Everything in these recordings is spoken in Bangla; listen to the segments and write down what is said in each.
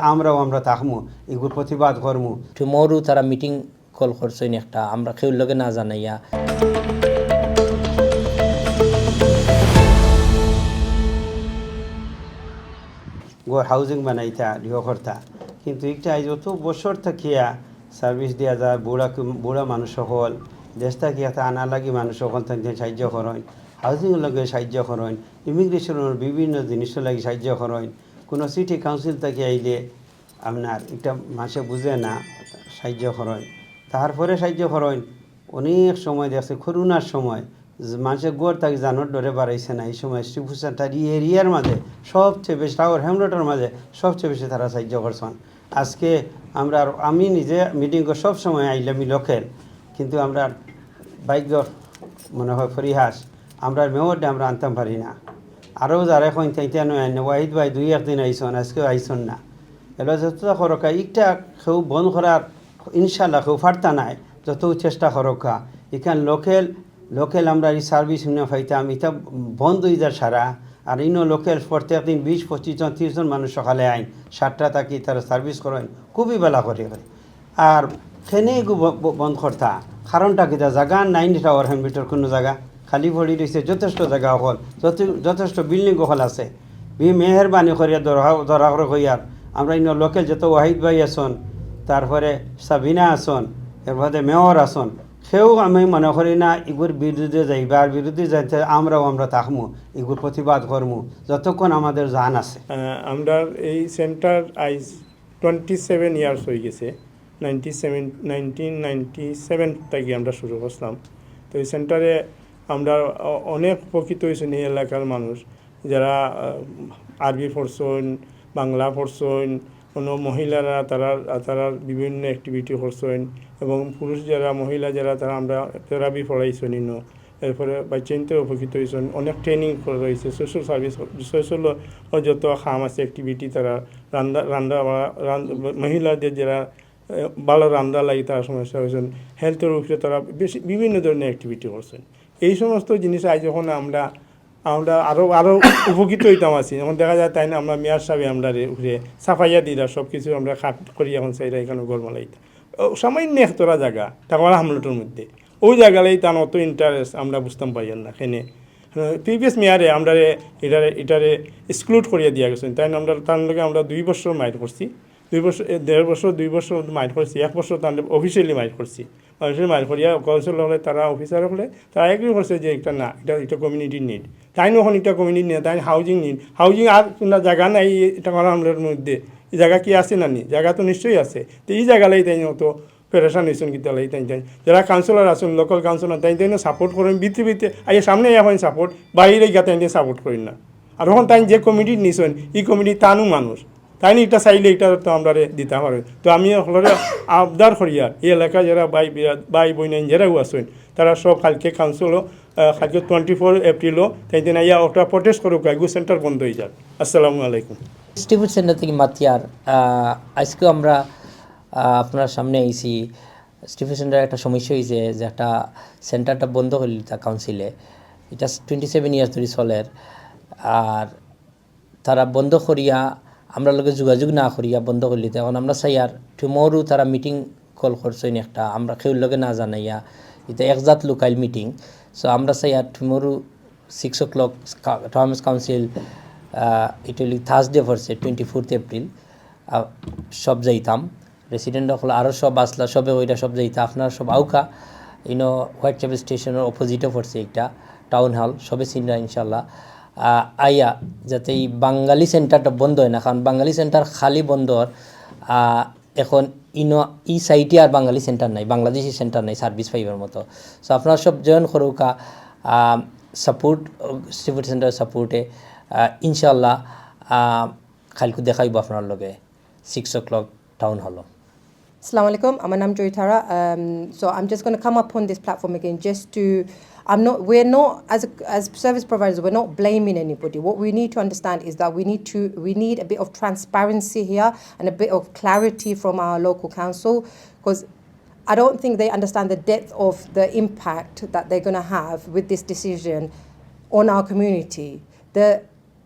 আমরাও আমরা থাকমু এগুলো প্রতিবাদ করমু। টুমোরও তারা মিটিং কল করছেন একটা আমরা কেউ লগে না জানাইয়া। গড় হাউজিং বানাইতা দিও করতা। কিন্তু একটা আজ অত বছর থাকিয়া সার্ভিস দিয়া যায় বুড়া বুড়া মানুষ সকল দেশ থাকিয়া তা আনা লাগি মানুষ সকল তাকে সাহায্য করেন। হাউজিং লগে সাহায্য করেন ইমিগ্রেশনের বিভিন্ন জিনিস লাগি সাহায্য করেন। কোনো সিটি কাউন্সিল থেকে আইলে আপনার একটা মাসে বুঝে না, সাহায্য করেন তারপরে সাহায্য করেন অনেক সময় দেখছে, করোনার সময় মানুষের গড় তাকে জানোর ডরে বাড়াইছে না, এই সময় শিবু সেন্টার এই এরিয়ার মাঝে সবচেয়ে বেশি টাওয়ার হ্যামলেটের মাঝে সবচেয়ে বেশি তারা সাহায্য করছেন। আজকে আমরা আমি নিজে মিটিং সব সময় আইলামি লোকের, কিন্তু আমরা ভাগ্য মনে হয় পরিহাস। আমরা মেয়রটা আমরা আনতাম পারি না। আরও যারা এখন তাইতে নয় ওয়াহিদ ভাই দুই একদিন আইসন আজকেও আইসন না এবার যত সরকা ইটা কেউ বন্ধ করার ইনশাল্লাহ কেউ ফাটতা নাই যত চেষ্টা সরকা এখান লোকেল লোকেল আমরা এই সার্ভিস না পাইতাম এটা বন্ধ হয়ে যায় সারা আর ইনো লোকেল প্রত্যেক দিন বিশ পঁচিশ জন তিরিশ জন মানুষ সকালে আইন সাতটা থাকি তারা সার্ভিস করেন খুবই বেলা করে আর ব- বন্ধ করতা কারণটা কিতা জাগা নাইন টাওয়ার হেন ভিতর কোনো জায়গা খালি পড়ি রয়েছে যথেষ্ট জায়গা হল যথে- যথেষ্ট বিল্ডিং হল আছে। বি মেহরবানি করিয়া ধরা ধরা করে আমরা ইনো লোকেল যত ওয়াহিদ ভাই আসন তারপরে সাবিনা আসন এরপরে মেয়র আসন সেও আমি মনে করি না এগুর বিরুদ্ধে যাইবা আর বিরুদ্ধে যাইতে আমরাও আমরা থাকমু এগুর প্রতিবাদ করমু যতক্ষণ আমাদের জান আছে। আমরা এই centre is twenty seven years হয়ে গেছে ninety seven nineteen ninety seven থেকে আমরা শুরু করছিলাম। তো এই সেন্টারে আমরা অনেক উপকৃত হয়েছেন এই এলাকার মানুষ। যারা আরবি পড়ছেন, বাংলা পড়ছেন কোনো মহিলারা তারা তারা বিভিন্ন অ্যাক্টিভিটি করছেন এবং পুরুষ যারা, মহিলা যারা, তারা আমরা থেরাপি পড়াইছেন ইনো। এরপরে বাচ্চাইনতে উপকৃত হয়েছেন, অনেক ট্রেনিং করে রয়েছে সোশ্যাল সার্ভিস সোশ্যাল যত খাম আছে অ্যাক্টিভিটি তারা রান্না রান্না রান- মহিলাদের যারা ভালো রান্না লাগে তারা সমস্যা হয়েছেন। হেলথের উপরে তারা বেশি, বিভিন্ন ধরনের অ্যাক্টিভিটি করছেন। এই সমস্ত জিনিস আজ যখন আমরা আমরা আরও আরও উপকৃত হইতাম আছি যেমন দেখা যায় তাই না আমরা মেয়ার সাহেব, আমরা রে উপরে সাফাইয়া দিলা সব কিছু আমরা খাট করি, এখন চাইরা এখানে গরমালাইতাম সামান্য একতরা জায়গা টাকার হামলটের মধ্যে। ওই জায়গালেই তার অত ইন্টারেস্ট আমরা বুঝতাম পাইয়ান না এখানে প্রিভিয়াস মেয়ারে আমরা এটারে এটারে এক্সক্লুড করিয়া দিয়া গেছেন, তাই আমরা, তার লগে আমরা দুই বছর মাইট করছি। দুই বছর দেড় বছর, দুই বছর মাইট করছি। এক বছর তার অফিসিয়ালি মাইট করছি। অফিসিয়ালি মাইট করিয়া কাউন্সিল হলে, তারা অফিসার হলে, তারা এগ্রি করছে যে এটা না, এটা এটা কমিউনিটির নিড তাই নখন এটা কমিউনিটি নিয়ে তাই হাউজিং নিড হাউজিং আর কোনো জায়গা নাই এটা আমলের মধ্যে। এই জায়গা কি আছে না নি জায়গা তো নিশ্চয়ই আছে। তো এই জায়গালাই তাই তো পেরেশান হয়েছেন কিন্তু তাই তাই তাই। যারা কাউন্সিলর আছেন লোকাল কাউন্সিলর তাই তাই সাপোর্ট করেন। ভিতরে ভিতরে আইয়া সামনে এখন সাপোর্ট বাইরে গিয়ে তাই সাপোর্ট করেন না। আর এখন তাই যে কমিটি নিছেন, এই কমিটি তানু মানুষ। তাই নি এটা চাইলে এটা তো আমরা দিতে পারে তো আমি হলরে আবদার করিয়া এই এলাকা যারা বাই বাই বই নাই যারাও আছেন তারা সব কালকে কাউন্সিলও কালকে টোয়েন্টি ফোর এপ্রিলও তাই দিন আইয়া ওটা প্রটেস্ট করুক গাইগু সেন্টার বন্ধ হয়ে যাক। আসসালামু আলাইকুম। ডিস্ট্রিবিউট সেন্টার থেকে মাতিয়ার আহ, আজকেও আমরা আপনার সামনে আইছি। ডিস্ট্রিবিউট সেন্টার একটা সমস্যা হয়েছে যে একটা সেন্টারটা বন্ধ হইল তা কাউন্সিলে এটা টোয়েন্টি সেভেন ইয়ার্স ধরে চলের আর তারা বন্ধ করিয়া আমরা লগে যোগাযোগ না করিয়া বন্ধ করলি এখন আমরা চাই আর টুমোরও তারা মিটিং কল করছেন একটা, আমরা কেউ লগে না জানাইয়া এটা একজাত লোকাল মিটিং সো আমরা চাই আর tomorrow six o'clock towns council এটা থার্সডে পড়ছে টোয়েন্টি ফোর্থ এপ্রিল সব যাইতাম রেসিডেন্ট হল আরও সব আসলা, সবে ওইটা সব যাইতা, আপনার সব আউকা ইনো হোয়াইট চাপেল স্টেশনের অপোজিটে পড়ছে একটা টাউন হল সবে চিনরা ইনশাল্লাহ। আইয়া যাতে এই বাঙালি সেন্টারটা বন্ধ হয় না। কারণ বাঙালি সেন্টার খালি বন্ধ হওয়ার, এখন ইনো ই সাইটে আর বাঙালি সেন্টার নাই বাংলাদেশি সেন্টার নাই সার্ভিস পাইবার মতো। সো আপনারা সব জয়েন করুকা সাপোর্ট সিভিল সেন্টার সাপোর্টে ইনশাল্লাহ খালকু দেখাইব আপনার লগে। Six o'clock town hall Assalamu alaikum. I'm Anam Joitara. Um, so I'm just going to come up on this platform again just to. I'm not. We're not as a, as service providers. We're not blaming anybody. What we need to understand is that we need to. We need a bit of transparency here and a bit of clarity from our local council because. I don't think they understand the depth of the impact that they're going to have with this decision on our community. The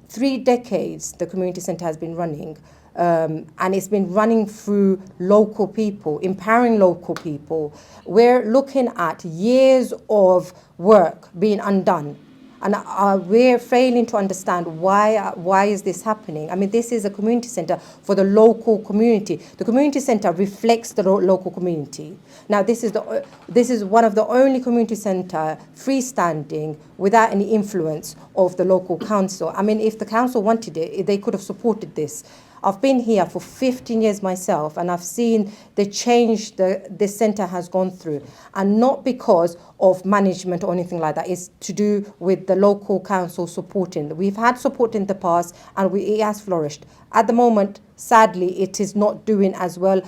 three decades the community centre has been running, um, and it's been running through local people, empowering local people. We're looking at years of work being undone. And uh, we're failing to understand why, uh, why is this happening. I mean, this is a community center for the local community. The community center reflects the lo- local community. Now, this is, the, uh, this is one of the only community center freestanding without any influence of the local council. I mean, if the council wanted it, they could have supported this. I've been here for 15 years myself, and I've seen the change the this centre has gone through, and not because of management or anything like that. It's to do with the local council supporting. We've had support in the past, and we, it has flourished. At the moment, sadly, it is not doing as well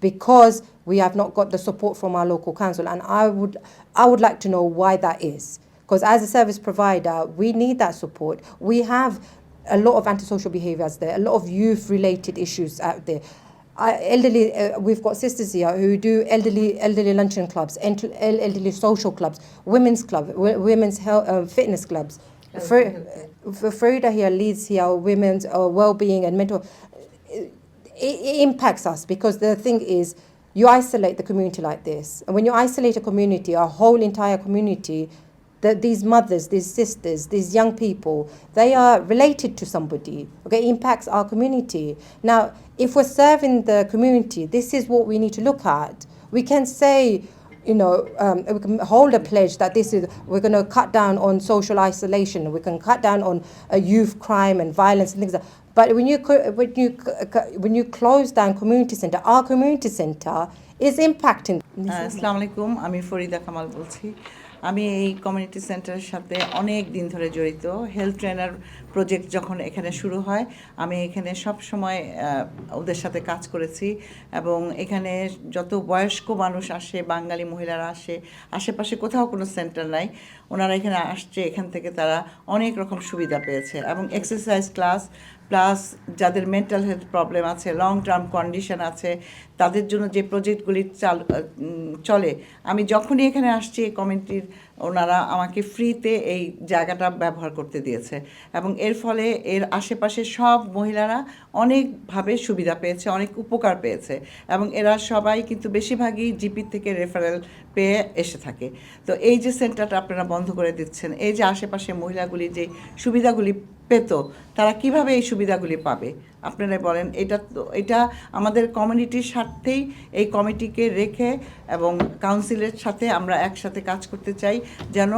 because we have not got the support from our local council, and I would I would like to know why that is. Because as a service provider, we need that support. We have a lot of antisocial behaviours there, a lot of youth-related issues out there. I, elderly, uh, we've got sisters here who do elderly elderly luncheon clubs, ent- elderly social clubs, women's club, w- women's health, uh, fitness clubs. Fr- Frida here leads here women's uh, well-being and mental. It, it impacts us because the thing is, you isolate the community like this, and when you isolate a community, a whole entire community, that these mothers, these sisters, these young people, they are related to somebody. Okay, impacts our community. Now, if we're serving the community, this is what we need to look at. We can say, you know, um, we can hold a pledge that this is we're going to cut down on social isolation. We can cut down on uh, youth crime and violence and things. Like that. but when you when you c- when you close down community center, our community center is impacting. আসসালামু আলাইকুম, আমি ফরিদা কামাল বলছি আমি এই কমিউনিটি সেন্টারের সাথে অনেক দিন ধরে জড়িত হেলথ ট্রেনার প্রজেক্ট যখন এখানে শুরু হয়, আমি এখানে সব সময় ওদের সাথে কাজ করেছি এবং এখানে যত বয়স্ক মানুষ আসে, বাঙালি মহিলারা আসে, আশেপাশে কোথাও কোনো সেন্টার নাই, ওনারা এখানে আসছে, এখান থেকে তারা অনেক রকম সুবিধা পেয়েছে এবং এক্সারসাইজ ক্লাস প্লাস যাদের মেন্টাল হেলথ প্রবলেম আছে লং টার্ম কন্ডিশন আছে তাদের জন্য যে প্রজেক্টগুলি চাল চলে, আমি যখনই এখানে আসছি এই কমিটির ওনারা আমাকে ফ্রিতে এই জায়গাটা ব্যবহার করতে দিয়েছে এবং এর ফলে এর আশেপাশে সব মহিলারা অনেকভাবে সুবিধা পেয়েছে, অনেক উপকার পেয়েছে এবং এরা সবাই কিন্তু বেশিরভাগই জিপি থেকে রেফারেল পেয়ে এসে থাকে। তো এই যে সেন্টারটা আপনারা বন্ধ করে দিচ্ছেন, এই যে আশেপাশে মহিলাগুলি যে সুবিধাগুলি পেত, তারা কীভাবে এই সুবিধাগুলি পাবে? আপনারা বলেন, এটা তো, এটা আমাদের কমিউনিটির স্বার্থেই এই কমিটিকে রেখে এবং কাউন্সিলের সাথে আমরা একসাথে কাজ করতে চাই, যেন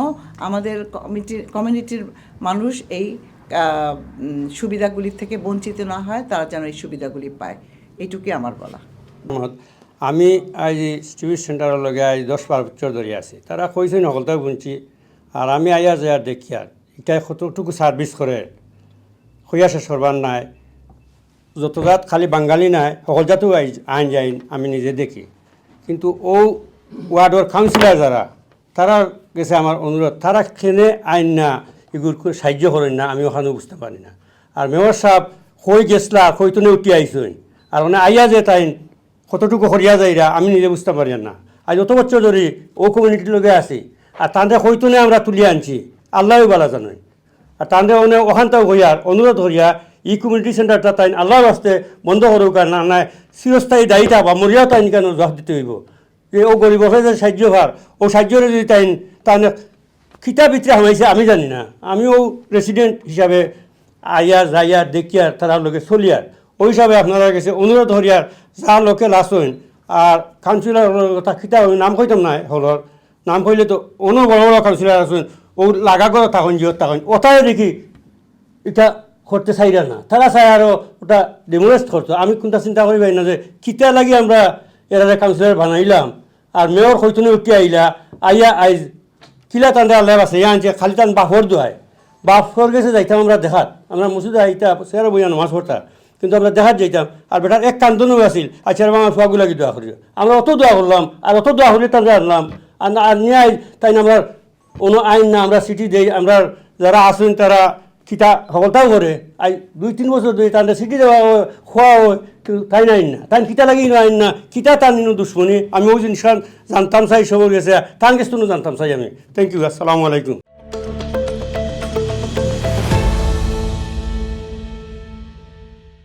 আমাদের কমিটির কমিউনিটির মানুষ এই সুবিধাগুলি থেকে বঞ্চিত না হয়, তারা যেন এই সুবিধাগুলি পায়। এইটুকুই আমার বলা। আমি আজ টিভি সেন্টারের লগে আজ দশ বারো বছর ধরে আছি। তারা কইছে নকলতা বুনছি আর আমি আইয়া আর দেখি আর এটা কতটুকু সার্ভিস করে হইয়া শেষ নাই। যত জাত খালি বাঙালি নাই, সকল জাতও আইন যাইন আমি নিজে দেখি। কিন্তু ও ওয়ার্ডর কাউন্সিলর যারা, তারা গেছে আমার অনুরোধ, তারা খেনে আইন না এগুলো সাহায্য করেন না, আমি ওখানে বুঝতে পারি না। আর মেয়র সাহেব, কই গেছলা কইতনে উঠি আইসইন আর মানে আইয়া যে তাইন, কতটুকু করিয়া যাইরা, আমি নিজে বুঝতে পারি না। আজ অত বছর ধরে ও কমিউনিটির লগে আছি, আর তাদের কইতনে আমরা তুলিয়ে আনছি? আল্লাহও বালা জানাই। আর তাদের অনেক ওখানটাও হইয়ার অনুরোধ হইয়া ই কমিউনিটি সেন্টারটা তাই আল্লাহর আসতে বন্ধ করুক আর না নাই চিরস্থায়ী দায়িতা বা মরিয়াও তাই কেন জবাব দিতে হইব? যে ও গরিব যে সাহায্য ভার ও সাহায্যরে যদি তাই তাই খিতা ভিতরে হামাইছে আমি জানি না। আমিও রেসিডেন্ট হিসাবে আইয়া, যাইয়া দেখিয়ার তার লগে চলিয়ার ওই হিসাবে আপনারা কাছে অনুরোধ হরিয়ার যা লোকে লাস হইন, আর কাউন্সিলর কথা খিতা নাম কইতাম নাই হলর। নাম কইলে তো অন্য বড় বড় কাউন্সিলর আছেন ও লাগা করে থাকুন জিওর থাকুন ওটাই দেখি, এটা করতে চাইরা না। তারা চাই আরও ওটা ডেমোরেস্ট করতো। আমি কোনটা চিন্তা করি না যে, কিতা লাগি আমরা এরা কাউন্সিলর বানাইলাম। আর মেয়র হইতনে উঠি আইলা, আইয়া আইজ, কিলা তান্ডা আল্লাহ আছে ইয়া আনছে, খালি তান বাফর দোয়ায় বাফর গেছে যাইতাম আমরা দেখাত। আমরা মুসুদে আইতা, সেরা বইয়া নামাজ পড়তাম কিন্তু আমরা দেখাত যাইতাম, আর বেটার এক কান্দনও আছিল আচ্ছা আমার ফুয়াগুলো লাগি দোয়া করি আমরা অত দোয়া করলাম, আর অত দোয়া করি তান্ডা আনলাম। আর নিয়ে আই- তাই আমরা কোনো আইন না, আমরা সিটি দেই, আমরা যারা আসেন তারা খিতা সফলতাও করে। আই, দুই, তিন বছর ধরে তাদের সিটি দেওয়া হয়, খোয়া হয় তাই না আইন না। তাই কিতা লাগি না আইন না কিতা তার নিন দুশ্মনী। আমি ওই জিনিস জানতাম চাই সবর গেছে তান গেছে জানতাম চাই আমি। থ্যাংক ইউ আসসালামু আলাইকুম।